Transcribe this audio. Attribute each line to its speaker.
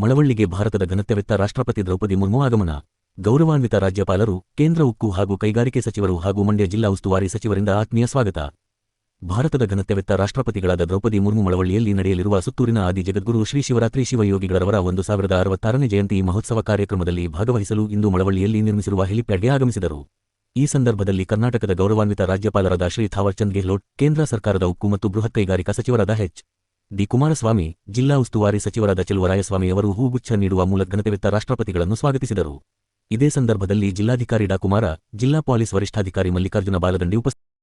Speaker 1: ಮಳವಳ್ಳಿಗೆ ಭಾರತದ ಘನತ್ಯವೆತ್ತ ರಾಷ್ಟ್ರಪತಿ ದ್ರೌಪದಿ ಮುರ್ಮು ಆಗಮನ. ಗೌರವಾನ್ವಿತ ರಾಜ್ಯಪಾಲರು, ಕೇಂದ್ರ ಉಕ್ಕು ಹಾಗೂ ಕೈಗಾರಿಕೆ ಸಚಿವರು ಹಾಗೂ ಮಂಡ್ಯ ಜಿಲ್ಲಾ ಉಸ್ತುವಾರಿ ಸಚಿವರಿಂದ ಆತ್ಮೀಯ ಸ್ವಾಗತ. ಭಾರತದ ಘನತ್ಯವೆತ್ತ ರಾಷ್ಟ್ರಪತಿಗಳಾದ ದ್ರೌಪದಿ ಮುರ್ಮು ಮಳವಳ್ಳಿಯಲ್ಲಿ ನಡೆಯಲಿರುವ ಸುತ್ತೂರಿನ ಆದಿ ಜಗದ್ಗುರು ಶ್ರೀ ಶಿವರಾತ್ರಿ ಶಿವಯೋಗಿಗಳವರ ಒಂದು ಸಾವಿರದ ಅರವತ್ತಾರನೇ ಜಯಂತಿ ಮಹೋತ್ಸವ ಕಾರ್ಯಕ್ರಮದಲ್ಲಿ ಭಾಗವಹಿಸಲು ಇಂದು ಮಳವಳ್ಳಿಯಲ್ಲಿ ನಿರ್ಮಿಸಿರುವ ಹೆಲಿಪ್ಯಾಡ್ಗೆ ಆಗಮಿಸಿದರು. ಈ ಸಂದರ್ಭದಲ್ಲಿ ಕರ್ನಾಟಕದ ಗೌರವಾನ್ವಿತ ರಾಜ್ಯಪಾಲರಾದ ಶ್ರೀ ಥಾವರ್ಚಂದ್ ಗೆಹ್ಲೋಟ್, ಕೇಂದ್ರ ಸರ್ಕಾರದ ಉಕ್ಕು ಮತ್ತು ಬೃಹತ್ ಕೈಗಾರಿಕಾ ಸಚಿವರಾದ ಎಚ್. ಡಿ. ಕುಮಾರಸ್ವಾಮಿ, ಜಿಲ್ಲಾ ಉಸ್ತುವಾರಿ ಸಚಿವರಾದ ಚೆಲುವರಾಯಸ್ವಾಮಿ ಅವರು ಹೂಗುಚ್ಛ ನೀಡುವ ಮೂಲಕ ಘನತೆವೆತ್ತ ರಾಷ್ಟ್ರಪತಿಗಳನ್ನು ಸ್ವಾಗತಿಸಿದರು. ಇದೇ ಸಂದರ್ಭದಲ್ಲಿ ಜಿಲ್ಲಾಧಿಕಾರಿ ಡಾ. ಕುಮಾರ, ಜಿಲ್ಲಾ ಪೊಲೀಸ್ ವರಿಷ್ಠಾಧಿಕಾರಿ ಮಲ್ಲಿಕಾರ್ಜುನ ಬಾಲದಂಡಿ ಉಪಸ್ಥಿತರಿದ್ದರು